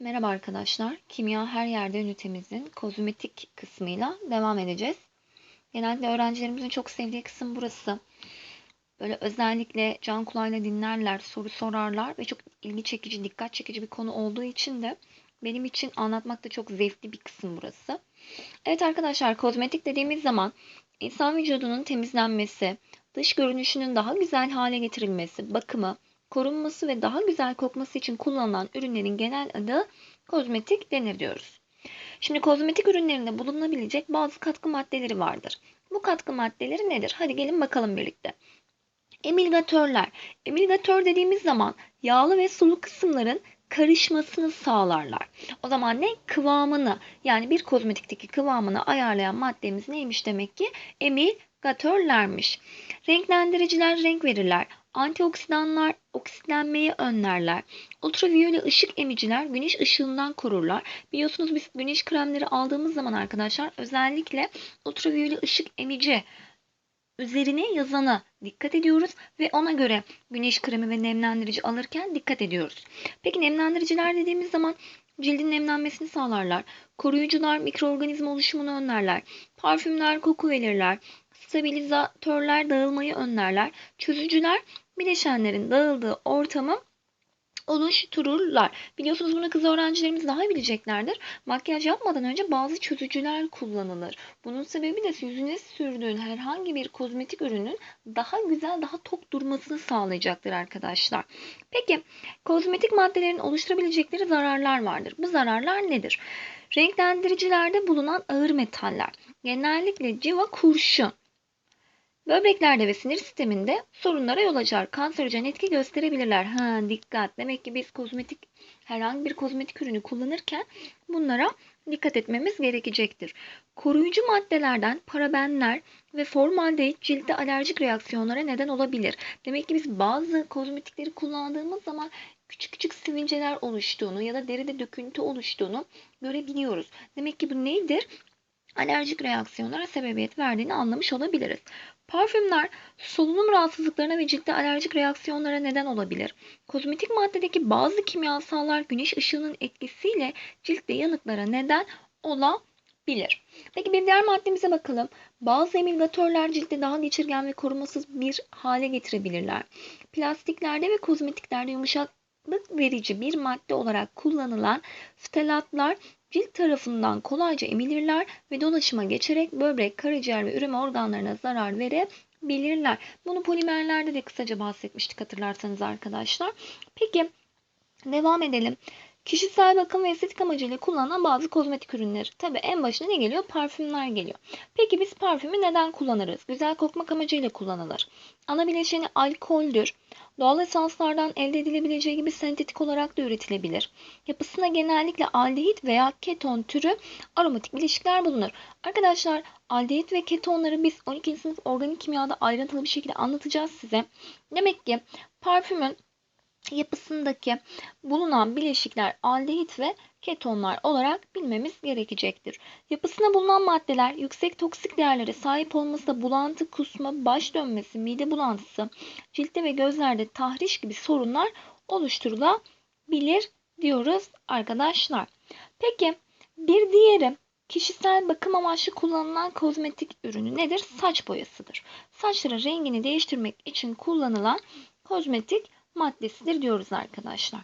Merhaba arkadaşlar. Kimya her yerde ünitemizin kozmetik kısmıyla devam edeceğiz. Genellikle öğrencilerimizin çok sevdiği kısım burası. Böyle özellikle can kulağıyla dinlerler, soru sorarlar ve çok ilgi çekici, dikkat çekici bir konu olduğu için de benim için anlatmak da çok zevkli bir kısım burası. Evet arkadaşlar, kozmetik dediğimiz zaman insan vücudunun temizlenmesi, dış görünüşünün daha güzel hale getirilmesi, bakımı, korunması ve daha güzel kokması için kullanılan ürünlerin genel adı kozmetik denir diyoruz. Şimdi kozmetik ürünlerinde bulunabilecek bazı katkı maddeleri vardır. Bu katkı maddeleri nedir? Hadi gelin bakalım birlikte. Emilgatörler. Emilgatör dediğimiz zaman yağlı ve sulu kısımların karışmasını sağlarlar. O zaman ne? Kıvamını yani bir kozmetikteki kıvamını ayarlayan maddemiz neymiş demek ki? Emilgatörlermiş. Renklendiriciler renk verirler. Antioksidanlar oksitlenmeyi önlerler. Ultraviyole ışık emiciler güneş ışığından korurlar. Biliyorsunuz biz güneş kremleri aldığımız zaman arkadaşlar özellikle ultraviyole ışık emici üzerine yazana dikkat ediyoruz ve ona göre güneş kremi ve nemlendirici alırken dikkat ediyoruz. Peki nemlendiriciler dediğimiz zaman cildin nemlenmesini sağlarlar. Koruyucular mikroorganizma oluşumunu önlerler. Parfümler koku verirler. Stabilizatörler dağılmayı önlerler. Çözücüler bileşenlerin dağıldığı ortamı oluştururlar. Biliyorsunuz bunu kız öğrencilerimiz daha bileceklerdir. Makyaj yapmadan önce bazı çözücüler kullanılır. Bunun sebebi de yüzüne sürdüğün herhangi bir kozmetik ürünün daha güzel, daha tok durmasını sağlayacaktır arkadaşlar. Peki, kozmetik maddelerin oluşturabilecekleri zararlar vardır. Bu zararlar nedir? Renklendiricilerde bulunan ağır metaller. Genellikle civa kurşun, Böbreklerde ve sinir sisteminde sorunlara yol açar. Kanserojen etki gösterebilirler. Ha dikkat. Demek ki biz kozmetik herhangi bir kozmetik ürünü kullanırken bunlara dikkat etmemiz gerekecektir. Koruyucu maddelerden parabenler ve formaldehit ciltte alerjik reaksiyonlara neden olabilir. Demek ki biz bazı kozmetikleri kullandığımız zaman küçük küçük sivilceler oluştuğunu ya da deride döküntü oluştuğunu görebiliyoruz. Demek ki bu nedir? alerjik reaksiyonlara sebebiyet verdiğini anlamış olabiliriz. Parfümler solunum rahatsızlıklarına ve ciltte alerjik reaksiyonlara neden olabilir. Kozmetik maddedeki bazı kimyasallar güneş ışığının etkisiyle ciltte yanıklara neden olabilir. Peki bir diğer maddemize bakalım. Bazı emilgatörler ciltte daha geçirgen ve korumasız bir hale getirebilirler. Plastiklerde ve kozmetiklerde yumuşaklık verici bir madde olarak kullanılan ftalatlar cilt tarafından kolayca emilirler ve dolaşıma geçerek böbrek, karaciğer ve üreme organlarına zarar verebilirler. Bunu polimerlerde de kısaca bahsetmiştik hatırlarsanız arkadaşlar. Peki devam edelim. Kişisel bakım ve estetik amacıyla kullanılan bazı kozmetik ürünler. Tabi en başına ne geliyor? Parfümler geliyor. Peki biz parfümü neden kullanırız? Güzel kokmak amacıyla kullanılır. Ana bileşeni alkoldür. Doğal esanslardan elde edilebileceği gibi sentetik olarak da üretilebilir. Yapısında genellikle aldehit veya keton türü aromatik bileşikler bulunur. Arkadaşlar aldehit ve ketonları biz 12. sınıf organik kimyada ayrıntılı bir şekilde anlatacağız size. Demek ki parfümün yapısındaki bulunan bileşikler aldehit ve ketonlar olarak bilmemiz gerekecektir. Yapısında bulunan maddeler yüksek toksik değerlere sahip olması da bulantı, kusma, baş dönmesi, mide bulantısı, ciltte ve gözlerde tahriş gibi sorunlar oluşturulabilir diyoruz arkadaşlar. Peki bir diğeri kişisel bakım amaçlı kullanılan kozmetik ürünü nedir? Saç boyasıdır. Saçların rengini değiştirmek için kullanılan kozmetik maddesidir diyoruz arkadaşlar.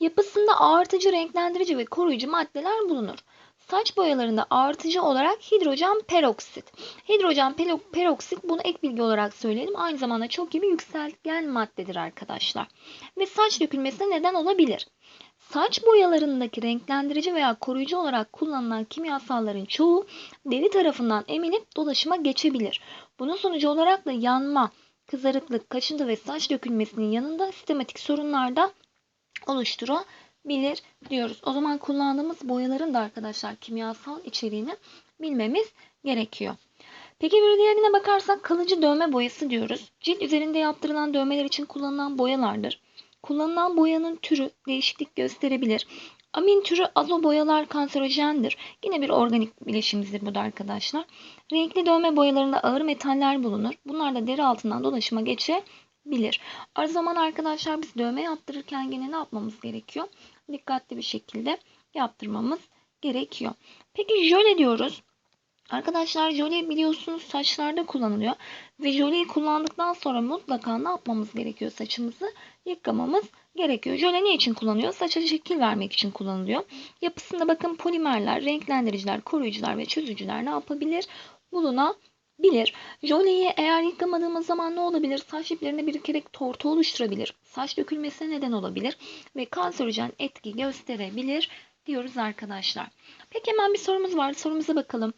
Yapısında artıcı, renklendirici ve koruyucu maddeler bulunur. Saç boyalarında artıcı olarak hidrojen peroksit. Hidrojen peroksit bunu ek bilgi olarak söyleyelim. Aynı zamanda çok iyi bir yükselgen maddedir arkadaşlar. Ve saç dökülmesine neden olabilir. Saç boyalarındaki renklendirici veya koruyucu olarak kullanılan kimyasalların çoğu deri tarafından emilip dolaşıma geçebilir. Bunun sonucu olarak da yanma, kızarıklık, kaşıntı ve saç dökülmesinin yanında sistematik sorunlar da oluşturabilir diyoruz. O zaman kullandığımız boyaların da arkadaşlar kimyasal içeriğini bilmemiz gerekiyor. Peki bir diğerine bakarsak kalıcı dövme boyası diyoruz. Cilt üzerinde yaptırılan dövmeler için kullanılan boyalardır. Kullanılan boyanın türü değişiklik gösterebilir. Amin türü azo boyalar kanserojendir. Yine bir organik bileşimizdir bu da arkadaşlar. Renkli dövme boyalarında ağır metaller bulunur. Bunlar da deri altından dolaşıma geçebilir. O zaman arkadaşlar biz dövme yaptırırken yine ne yapmamız gerekiyor? Dikkatli bir şekilde yaptırmamız gerekiyor. Peki jöle diyoruz. Arkadaşlar jöle biliyorsunuz saçlarda kullanılıyor. Ve jöleyi kullandıktan sonra mutlaka ne yapmamız gerekiyor saçımızı? Yıkamamız gerekiyor. Jöle ne için kullanılıyor? Saça şekil vermek için kullanılıyor. Yapısında bakın polimerler, renklendiriciler, koruyucular ve çözücüler ne yapabilir? Bulunabilir. Jöleyi eğer yıkamadığımız zaman ne olabilir? Saç diplerinde birikerek tortu oluşturabilir. Saç dökülmesine neden olabilir. Ve kanserojen etki gösterebilir diyoruz arkadaşlar. Peki hemen bir sorumuz var. Sorumuza bakalım.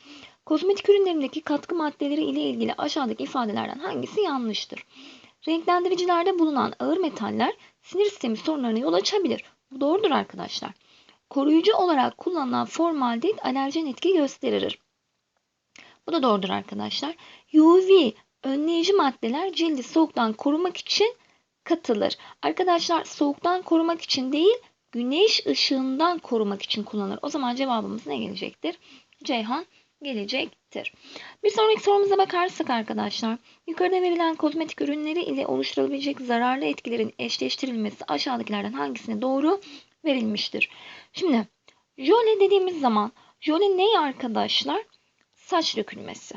Kozmetik ürünlerindeki katkı maddeleri ile ilgili aşağıdaki ifadelerden hangisi yanlıştır? Renklendiricilerde bulunan ağır metaller sinir sistemi sorunlarına yol açabilir. Bu doğrudur arkadaşlar. Koruyucu olarak kullanılan formaldehit alerjen etki gösterir. Bu da doğrudur arkadaşlar. UV önleyici maddeler cildi soğuktan korumak için katılır. Arkadaşlar soğuktan korumak için değil, güneş ışığından korumak için kullanılır. O zaman cevabımız ne gelecektir? Ceyhan gelecektir. Bir sonraki sorumuza bakarsak arkadaşlar, yukarıda verilen kozmetik ürünleri ile oluşturulabilecek zararlı etkilerin eşleştirilmesi aşağıdakilerden hangisine doğru verilmiştir? Şimdi jöle dediğimiz zaman jöle ne arkadaşlar? Saç dökülmesi.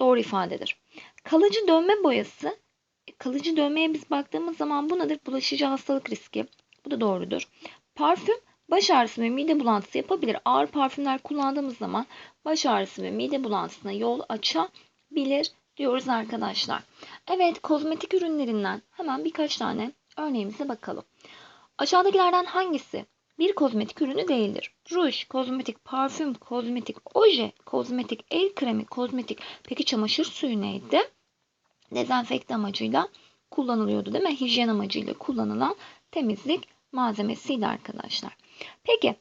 Doğru ifadedir. Kalıcı dönme boyası kalıcı dönmeye biz baktığımız zaman bu nedir? Bulaşıcı hastalık riski. Bu da doğrudur. Parfüm baş ağrısı ve mide bulantısı yapabilir. Ağır parfümler kullandığımız zaman baş ağrısı ve mide bulantısına yol açabilir diyoruz arkadaşlar. Evet kozmetik ürünlerinden hemen birkaç tane örneğimize bakalım. Aşağıdakilerden hangisi bir kozmetik ürünü değildir? Ruj, kozmetik, parfüm, kozmetik, oje, kozmetik, el kremi, kozmetik. Peki çamaşır suyu neydi? Dezenfekte amacıyla kullanılıyordu değil mi? Hijyen amacıyla kullanılan temizlik malzemesiydi arkadaşlar. Peki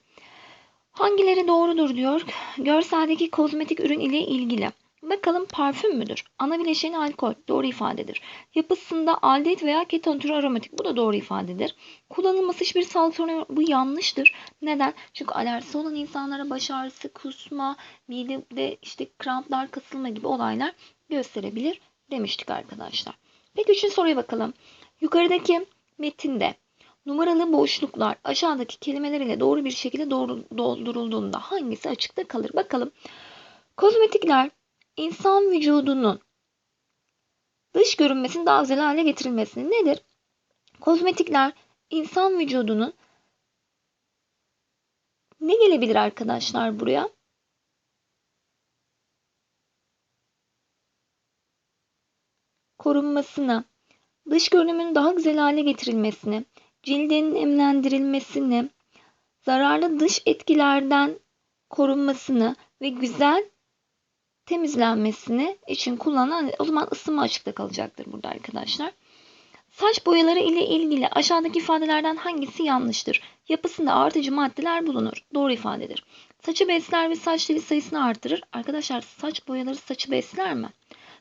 hangileri doğrudur diyor. Görseldeki kozmetik ürün ile ilgili. Bakalım parfüm müdür? Ana bileşeni alkol. Doğru ifadedir. Yapısında aldehit veya keton türü aromatik. Bu da doğru ifadedir. Kullanılması hiçbir sağlık sorunu. Bu yanlıştır. Neden? Çünkü alerjisi olan insanlara baş ağrısı, kusma, midede işte kramplar, kasılma gibi olaylar gösterebilir demiştik arkadaşlar. Peki üçüncü soruya bakalım. Yukarıdaki metinde numaralı boşluklar aşağıdaki kelimeler ile doğru bir şekilde doldurulduğunda hangisi açıkta kalır? Bakalım. Kozmetikler insan vücudunun dış görünmesini daha güzel hale getirilmesini nedir? Kozmetikler insan vücudunun ne gelebilir arkadaşlar buraya? korunmasını, dış görünümün daha güzel hale getirilmesini, cildin nemlendirilmesini, zararlı dış etkilerden korunmasını ve güzel temizlenmesini için kullanılan o zaman ısınma açıkta kalacaktır burada arkadaşlar. Saç boyaları ile ilgili aşağıdaki ifadelerden hangisi yanlıştır? Yapısında artıcı maddeler bulunur. Doğru ifadedir. Saçı besler ve saç teli sayısını artırır. Arkadaşlar saç boyaları saçı besler mi?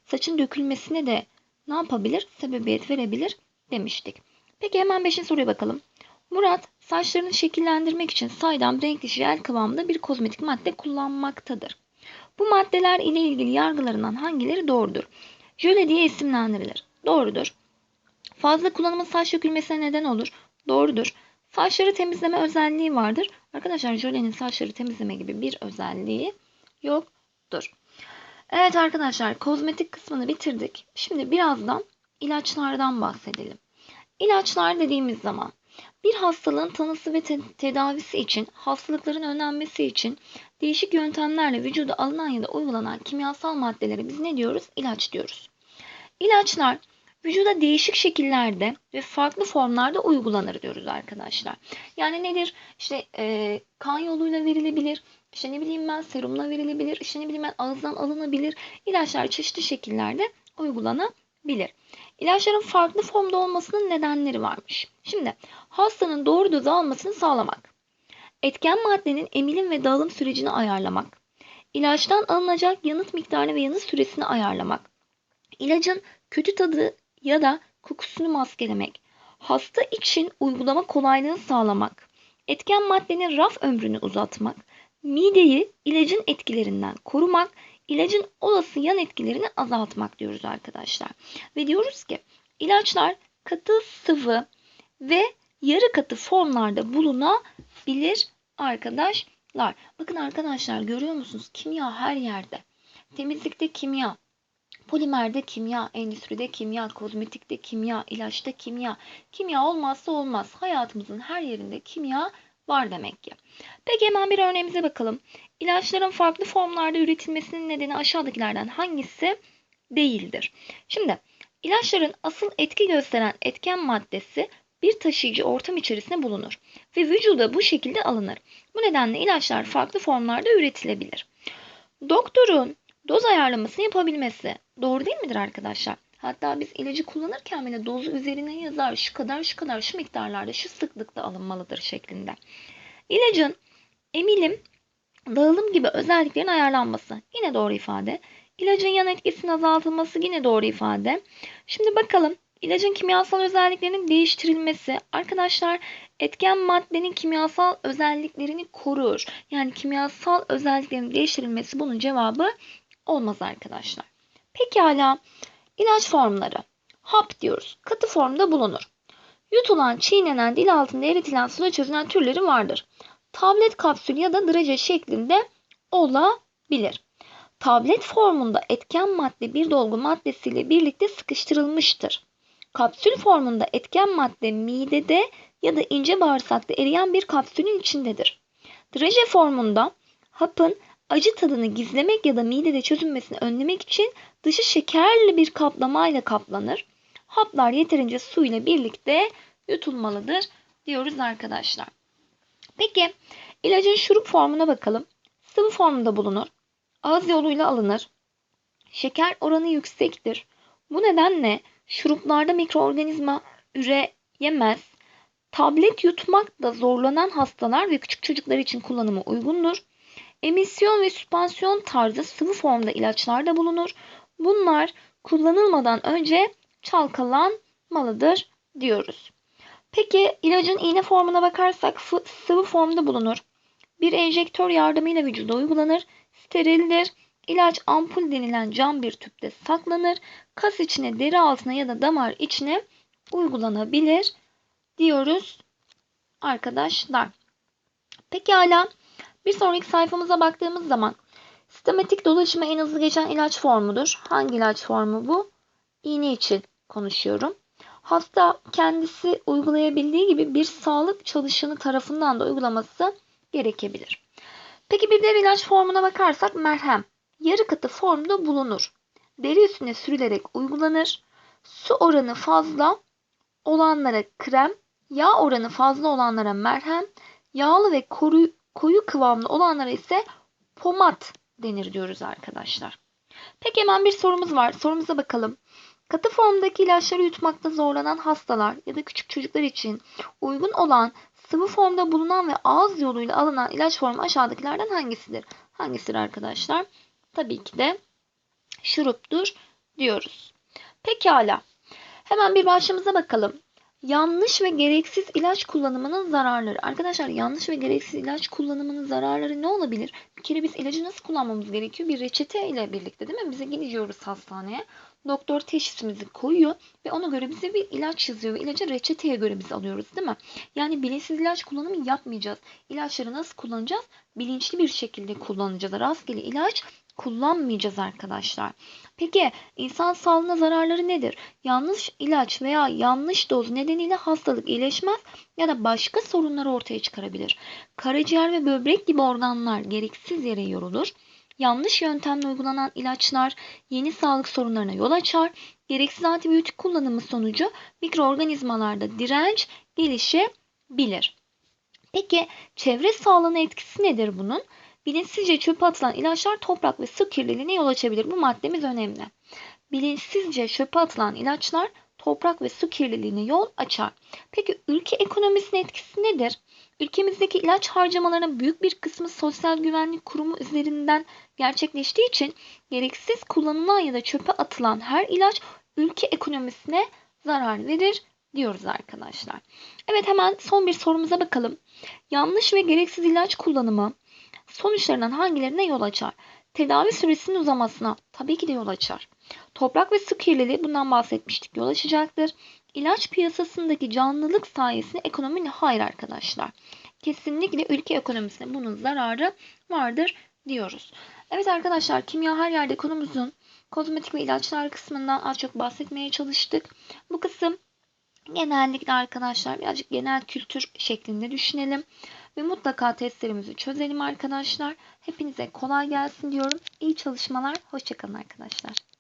Saçın dökülmesine de ne yapabilir? Sebebiyet verebilir demiştik. Peki hemen 5. soruya bakalım. Murat saçlarını şekillendirmek için saydam renkli jel kıvamında bir kozmetik madde kullanmaktadır. Bu maddeler ile ilgili yargılarından hangileri doğrudur? Jöle diye isimlendirilir. Doğrudur. Fazla kullanımın saç dökülmesine neden olur. Doğrudur. Saçları temizleme özelliği vardır. Arkadaşlar jölenin saçları temizleme gibi bir özelliği yoktur. Evet arkadaşlar kozmetik kısmını bitirdik. Şimdi birazdan ilaçlardan bahsedelim. İlaçlar dediğimiz zaman bir hastalığın tanısı ve te tedavisi için, hastalıkların önlenmesi için değişik yöntemlerle vücuda alınan ya da uygulanan kimyasal maddelere biz ne diyoruz? İlaç diyoruz. İlaçlar vücuda değişik şekillerde ve farklı formlarda uygulanır diyoruz arkadaşlar. Yani nedir? İşte e, kan yoluyla verilebilir, işte ne bileyim ben serumla verilebilir, işte ne bileyim ben ağızdan alınabilir. İlaçlar çeşitli şekillerde uygulanabilir. İlaçların farklı formda olmasının nedenleri varmış. Şimdi hastanın doğru dozu almasını sağlamak. Etken maddenin emilim ve dağılım sürecini ayarlamak. İlaçtan alınacak yanıt miktarını ve yanıt süresini ayarlamak. İlacın kötü tadı ya da kokusunu maskelemek. Hasta için uygulama kolaylığını sağlamak. Etken maddenin raf ömrünü uzatmak mideyi ilacın etkilerinden korumak, ilacın olası yan etkilerini azaltmak diyoruz arkadaşlar. Ve diyoruz ki ilaçlar katı, sıvı ve yarı katı formlarda bulunabilir arkadaşlar. Bakın arkadaşlar görüyor musunuz? Kimya her yerde. Temizlikte kimya, polimerde kimya, endüstride kimya, kozmetikte kimya, ilaçta kimya. Kimya olmazsa olmaz. Hayatımızın her yerinde kimya var demek ki. Peki hemen bir örneğimize bakalım. İlaçların farklı formlarda üretilmesinin nedeni aşağıdakilerden hangisi değildir? Şimdi ilaçların asıl etki gösteren etken maddesi bir taşıyıcı ortam içerisinde bulunur ve vücuda bu şekilde alınır. Bu nedenle ilaçlar farklı formlarda üretilebilir. Doktorun doz ayarlamasını yapabilmesi doğru değil midir arkadaşlar? Hatta biz ilacı kullanırken bile dozu üzerine yazar şu kadar şu kadar şu miktarlarda şu sıklıkta alınmalıdır şeklinde. İlacın emilim, dağılım gibi özelliklerin ayarlanması yine doğru ifade. İlacın yan etkisinin azaltılması yine doğru ifade. Şimdi bakalım ilacın kimyasal özelliklerinin değiştirilmesi. Arkadaşlar etken maddenin kimyasal özelliklerini korur. Yani kimyasal özelliklerin değiştirilmesi bunun cevabı olmaz arkadaşlar. Pekala ilaç formları. Hap diyoruz. Katı formda bulunur. Yutulan, çiğnenen, dil altında eritilen suda çözülen türleri vardır. Tablet kapsül ya da draje şeklinde olabilir. Tablet formunda etken madde bir dolgu maddesiyle birlikte sıkıştırılmıştır. Kapsül formunda etken madde midede ya da ince bağırsakta eriyen bir kapsülün içindedir. Draje formunda hapın acı tadını gizlemek ya da midede çözünmesini önlemek için dışı şekerli bir kaplamayla kaplanır. Haplar yeterince su ile birlikte yutulmalıdır diyoruz arkadaşlar. Peki ilacın şurup formuna bakalım. Sıvı formunda bulunur. Ağız yoluyla alınır. Şeker oranı yüksektir. Bu nedenle şuruplarda mikroorganizma üreyemez. Tablet yutmakta zorlanan hastalar ve küçük çocuklar için kullanımı uygundur. Emisyon ve süspansiyon tarzı sıvı formda ilaçlar da bulunur. Bunlar kullanılmadan önce çalkalanmalıdır diyoruz. Peki ilacın iğne formuna bakarsak sıvı formda bulunur. Bir enjektör yardımıyla vücuda uygulanır. Sterildir. İlaç ampul denilen cam bir tüpte saklanır. Kas içine, deri altına ya da damar içine uygulanabilir diyoruz arkadaşlar. Pekala bir sonraki sayfamıza baktığımız zaman sistematik dolaşıma en hızlı geçen ilaç formudur. Hangi ilaç formu bu? İğne için konuşuyorum. Hasta kendisi uygulayabildiği gibi bir sağlık çalışanı tarafından da uygulaması gerekebilir. Peki bir diğer ilaç formuna bakarsak merhem. Yarı katı formda bulunur. Deri üstüne sürülerek uygulanır. Su oranı fazla olanlara krem, yağ oranı fazla olanlara merhem, yağlı ve koru, koyu kıvamlı olanlara ise pomat denir diyoruz arkadaşlar. Peki hemen bir sorumuz var. Sorumuza bakalım. Katı formdaki ilaçları yutmakta zorlanan hastalar ya da küçük çocuklar için uygun olan sıvı formda bulunan ve ağız yoluyla alınan ilaç formu aşağıdakilerden hangisidir? Hangisidir arkadaşlar? Tabii ki de şuruptur diyoruz. Pekala. Hemen bir başlığımıza bakalım. Yanlış ve gereksiz ilaç kullanımının zararları. Arkadaşlar yanlış ve gereksiz ilaç kullanımının zararları ne olabilir? Bir kere biz ilacı nasıl kullanmamız gerekiyor? Bir reçete ile birlikte değil mi? Bize gidiyoruz hastaneye. Doktor teşhisimizi koyuyor ve ona göre bize bir ilaç yazıyor ve ilacı reçeteye göre biz alıyoruz değil mi? Yani bilinçsiz ilaç kullanımı yapmayacağız. İlaçları nasıl kullanacağız? Bilinçli bir şekilde kullanacağız. Rastgele ilaç kullanmayacağız arkadaşlar. Peki insan sağlığına zararları nedir? Yanlış ilaç veya yanlış doz nedeniyle hastalık iyileşmez ya da başka sorunları ortaya çıkarabilir. Karaciğer ve böbrek gibi organlar gereksiz yere yorulur. Yanlış yöntemle uygulanan ilaçlar yeni sağlık sorunlarına yol açar. Gereksiz antibiyotik kullanımı sonucu mikroorganizmalarda direnç gelişebilir. Peki çevre sağlığına etkisi nedir bunun? Bilinçsizce çöpe atılan ilaçlar toprak ve su kirliliğine yol açabilir. Bu maddemiz önemli. Bilinçsizce çöpe atılan ilaçlar toprak ve su kirliliğine yol açar. Peki ülke ekonomisine etkisi nedir? Ülkemizdeki ilaç harcamalarının büyük bir kısmı Sosyal Güvenlik Kurumu üzerinden gerçekleştiği için gereksiz kullanılan ya da çöpe atılan her ilaç ülke ekonomisine zarar verir diyoruz arkadaşlar. Evet hemen son bir sorumuza bakalım. Yanlış ve gereksiz ilaç kullanımı sonuçlarından hangilerine yol açar? Tedavi süresinin uzamasına tabii ki de yol açar. Toprak ve su kirliliği bundan bahsetmiştik yol açacaktır. İlaç piyasasındaki canlılık sayesinde ekonomi hayır arkadaşlar. kesinlikle ülke ekonomisine bunun zararı vardır diyoruz. Evet arkadaşlar kimya her yerde konumuzun kozmetik ve ilaçlar kısmından az çok bahsetmeye çalıştık. Bu kısım genellikle arkadaşlar birazcık genel kültür şeklinde düşünelim. Ve mutlaka testlerimizi çözelim arkadaşlar. Hepinize kolay gelsin diyorum. İyi çalışmalar. Hoşçakalın arkadaşlar.